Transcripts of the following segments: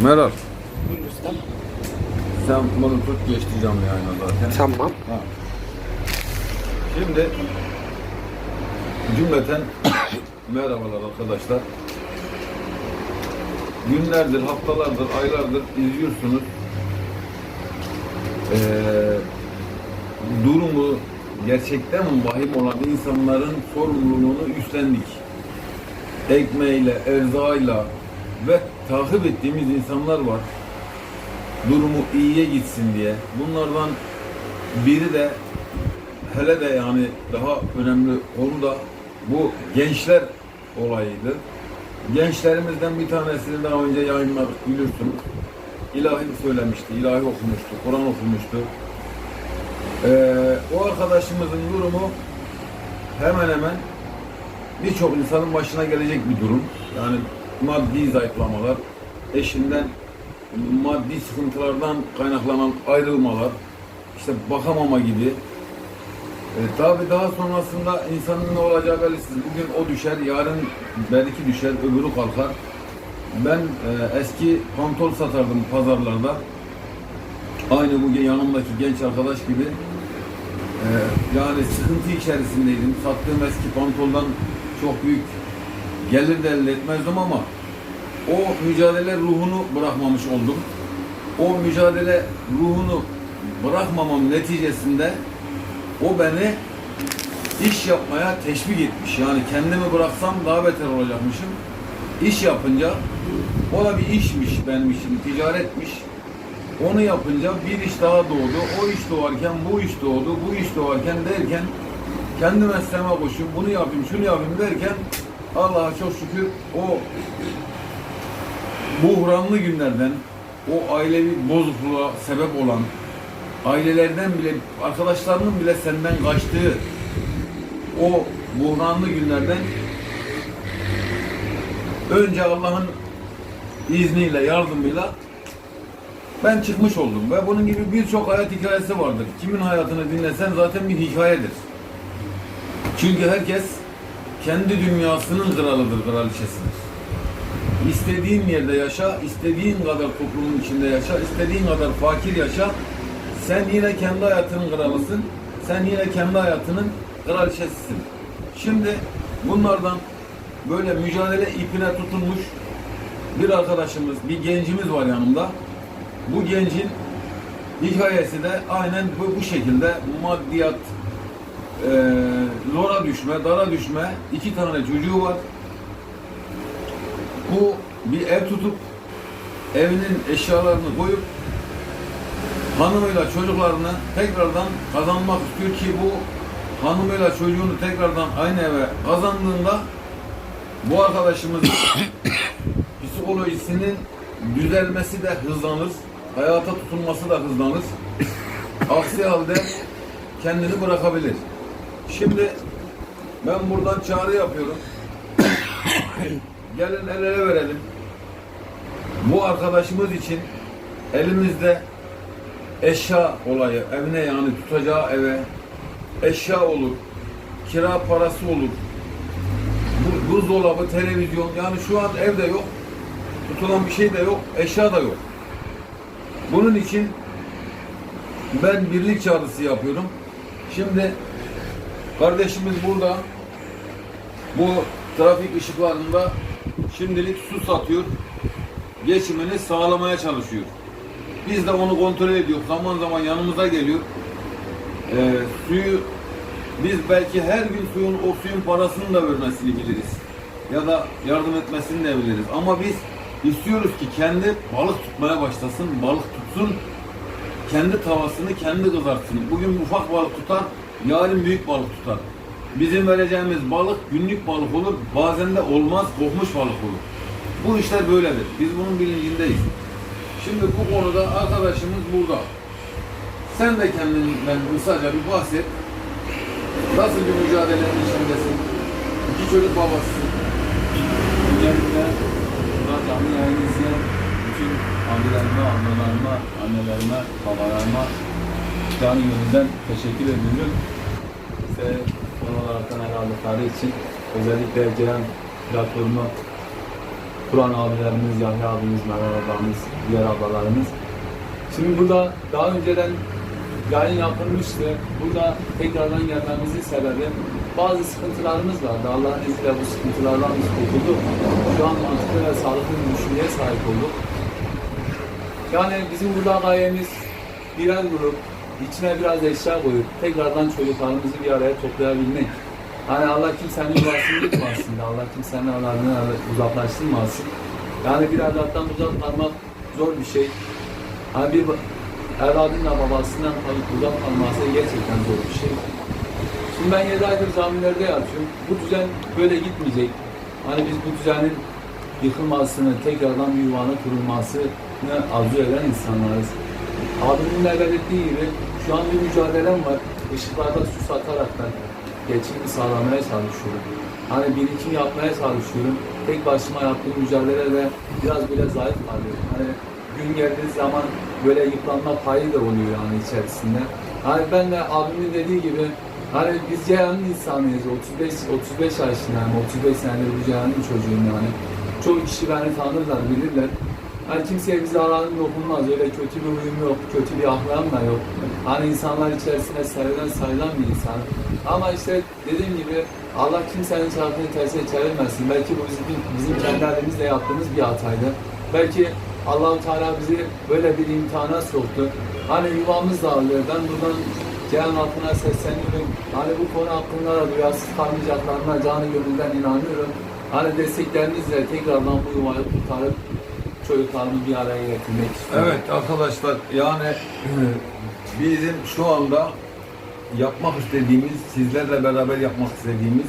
Meral, Buyur sen bunu tut canlı yayına zaten. Tamam. Ha. Şimdi cümleten merhabalar arkadaşlar. Günlerdir, haftalardır, aylardır izliyorsunuz. Ee, durumu gerçekten vahim olan insanların sorumluluğunu üstlendik. Ekmeğiyle, erzağıyla ve takip ettiğimiz insanlar var. Durumu iyiye gitsin diye. Bunlardan biri de hele de yani daha önemli konu da bu gençler olayıydı. Gençlerimizden bir tanesini daha önce yayınladık biliyorsunuz. İlahi söylemişti, ilahi okumuştu, Kur'an okumuştu. Ee, o arkadaşımızın durumu hemen hemen birçok insanın başına gelecek bir durum. Yani maddi zayıflamalar, eşinden maddi sıkıntılardan kaynaklanan ayrılmalar, işte bakamama gibi. E, tabi daha sonrasında insanın ne olacağı belirsiz. Bugün o düşer, yarın belki düşer, öbürü kalkar. Ben e, eski pantol satardım pazarlarda. Aynı bu yanımdaki genç arkadaş gibi. E, yani sıkıntı içerisindeydim. Sattığım eski pantoldan çok büyük gelir de elde etmezdim ama o mücadele ruhunu bırakmamış oldum. O mücadele ruhunu bırakmamam neticesinde o beni iş yapmaya teşvik etmiş. Yani kendimi bıraksam daha beter olacakmışım. İş yapınca o da bir işmiş benim için, ticaretmiş. Onu yapınca bir iş daha doğdu. O iş doğarken bu iş doğdu. Bu iş doğarken derken kendi mesleğime koşayım, bunu yapayım, şunu yapayım derken Allah'a çok şükür o buhranlı günlerden o ailevi bozukluğa sebep olan ailelerden bile arkadaşlarının bile senden kaçtığı o buhranlı günlerden önce Allah'ın izniyle yardımıyla ben çıkmış oldum ve bunun gibi birçok hayat hikayesi vardır. Kimin hayatını dinlesen zaten bir hikayedir. Çünkü herkes kendi dünyasının kralıdır, kraliçesidir. İstediğin yerde yaşa, istediğin kadar toplumun içinde yaşa, istediğin kadar fakir yaşa. Sen yine kendi hayatının kralısın. Sen yine kendi hayatının kraliçesisin. Şimdi bunlardan böyle mücadele ipine tutunmuş bir arkadaşımız, bir gencimiz var yanımda. Bu gencin hikayesi de aynen bu, bu şekilde maddiyat, e, zora düşme, dara düşme, iki tane çocuğu var. Bu bir ev tutup evinin eşyalarını koyup hanımıyla çocuklarını tekrardan kazanmak istiyor ki bu hanımıyla çocuğunu tekrardan aynı eve kazandığında bu arkadaşımızın psikolojisinin düzelmesi de hızlanır, hayata tutunması da hızlanır. Aksi halde kendini bırakabilir. Şimdi ben buradan çağrı yapıyorum. Gelin el ele verelim. Bu arkadaşımız için elimizde eşya olayı, evine yani tutacağı eve eşya olur, kira parası olur, bu- buzdolabı, televizyon yani şu an evde yok, tutulan bir şey de yok, eşya da yok. Bunun için ben birlik çağrısı yapıyorum. Şimdi kardeşimiz burada bu trafik ışıklarında şimdilik su satıyor. Geçimini sağlamaya çalışıyor. Biz de onu kontrol ediyoruz. Zaman zaman yanımıza geliyor. Ee, suyu biz belki her gün suyun o suyun parasını da vermesini biliriz. Ya da yardım etmesini de biliriz. Ama biz istiyoruz ki kendi balık tutmaya başlasın, balık tutsun, kendi tavasını kendi kızartsın. Bugün ufak balık tutar, yarın büyük balık tutar. Bizim vereceğimiz balık günlük balık olur, bazen de olmaz kokmuş balık olur. Bu işler böyledir. Biz bunun bilincindeyiz. Şimdi bu konuda arkadaşımız burada. Sen de kendinden kısaca bir bahset. Nasıl bir mücadelenin içindesin? İki çocuk babasısın. Öncelikle burada canlı yayın izleyen bütün abilerime, ablalarıma, annelerime, babalarıma canı gönülden teşekkür ediyorum. Bize konu olarak aldıkları için özellikle Ceyhan platformu Kur'an abilerimiz, Yahya abimiz, Meral ablamız, diğer ablalarımız. Şimdi burada daha önceden yayın yapılmıştı. Burada tekrardan gelmemizin sebebi bazı sıkıntılarımız vardı. Allah'ın izniyle bu sıkıntılardan biz kurtulduk. Şu an mantıklı ve sağlıklı bir düşünceye sahip olduk. Yani bizim burada gayemiz birer grup, içine biraz eşya koyup tekrardan çocuklarımızı bir araya toplayabilmek. Hani Allah kimsenin yuvasını yıkmasın, Allah kimsenin alanını uzaklaştırmasın. Yani bir evlattan uzak kalmak zor bir şey. Hani bir evladınla babasından kalıp uzak kalması gerçekten zor bir şey. Şimdi ben 7 aydır camilerde yatıyorum. Bu düzen böyle gitmeyecek. Hani biz bu düzenin yıkılmasını, tekrardan bir yuvanın kurulmasını arzu eden insanlarız. Abimin de belirttiği gibi şu an bir mücadelem var. Işıklarda su sataraktan geçimi sağlamaya çalışıyorum. Hani birikim yapmaya çalışıyorum. Tek başıma yaptığım mücadelede biraz bile zayıf kalıyorum. Hani gün geldiği zaman böyle yıpranma payı da oluyor yani içerisinde. Hani ben de abimin dediği gibi hani biz Ceyhan'ın insanıyız. 35 35 yaşındayım. 35 senedir bu Ceyhan'ın çocuğuyum yani. Çoğu kişi beni tanırlar, bilirler. Hani kimseye bize alanım dokunmaz. Öyle kötü bir huyum yok, kötü bir ahlakım da yok. Hani insanlar içerisinde sevilen sayılan bir insan. Ama işte dediğim gibi Allah kimsenin çarpını tersine çevirmesin. Belki bu bizim, bizim kendi elimizle yaptığımız bir hataydı. Belki Allahu Teala bizi böyle bir imtihana soktu. Hani yuvamız dağılıyor. Ben buradan Cihan halkına sesleniyorum. Hani bu konu hakkında da duyarsız kalmayacaklarına canı gönülden inanıyorum. Hani desteklerinizle tekrardan bu yuvayı kurtarıp çocuklarımı bir araya getirmek istiyorum. Evet arkadaşlar yani bizim şu anda yapmak istediğimiz, sizlerle beraber yapmak istediğimiz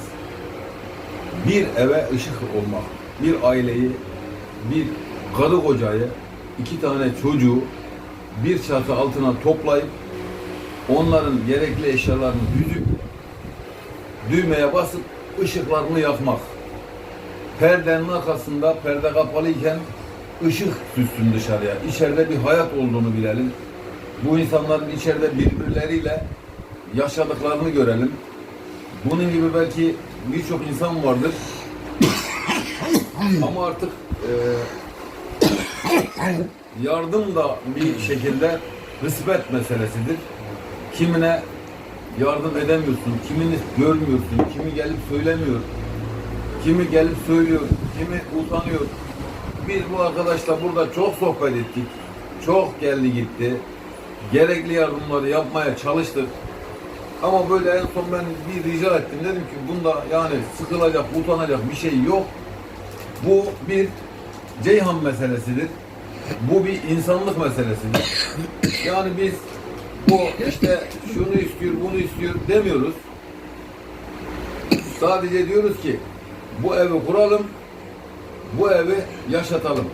bir eve ışık olmak. Bir aileyi, bir karı kocayı, iki tane çocuğu bir çatı altına toplayıp onların gerekli eşyalarını düzüp düğmeye basıp ışıklarını yakmak. Perdenin arkasında perde kapalıyken ışık süssün dışarıya. İçeride bir hayat olduğunu bilelim. Bu insanların içeride birbirleriyle yaşadıklarını görelim. Bunun gibi belki birçok insan vardır. Ama artık e, yardım da bir şekilde kısmet meselesidir. Kimine yardım edemiyorsun, kimini görmüyorsun, kimi gelip söylemiyor, kimi gelip söylüyor, kimi utanıyor. Biz bu arkadaşla burada çok sohbet ettik, çok geldi gitti, gerekli yardımları yapmaya çalıştık. Ama böyle en son ben bir rica ettim. Dedim ki bunda yani sıkılacak, utanacak bir şey yok. Bu bir Ceyhan meselesidir. Bu bir insanlık meselesidir. Yani biz bu işte şunu istiyor, bunu istiyor demiyoruz. Sadece diyoruz ki bu evi kuralım, bu evi yaşatalım.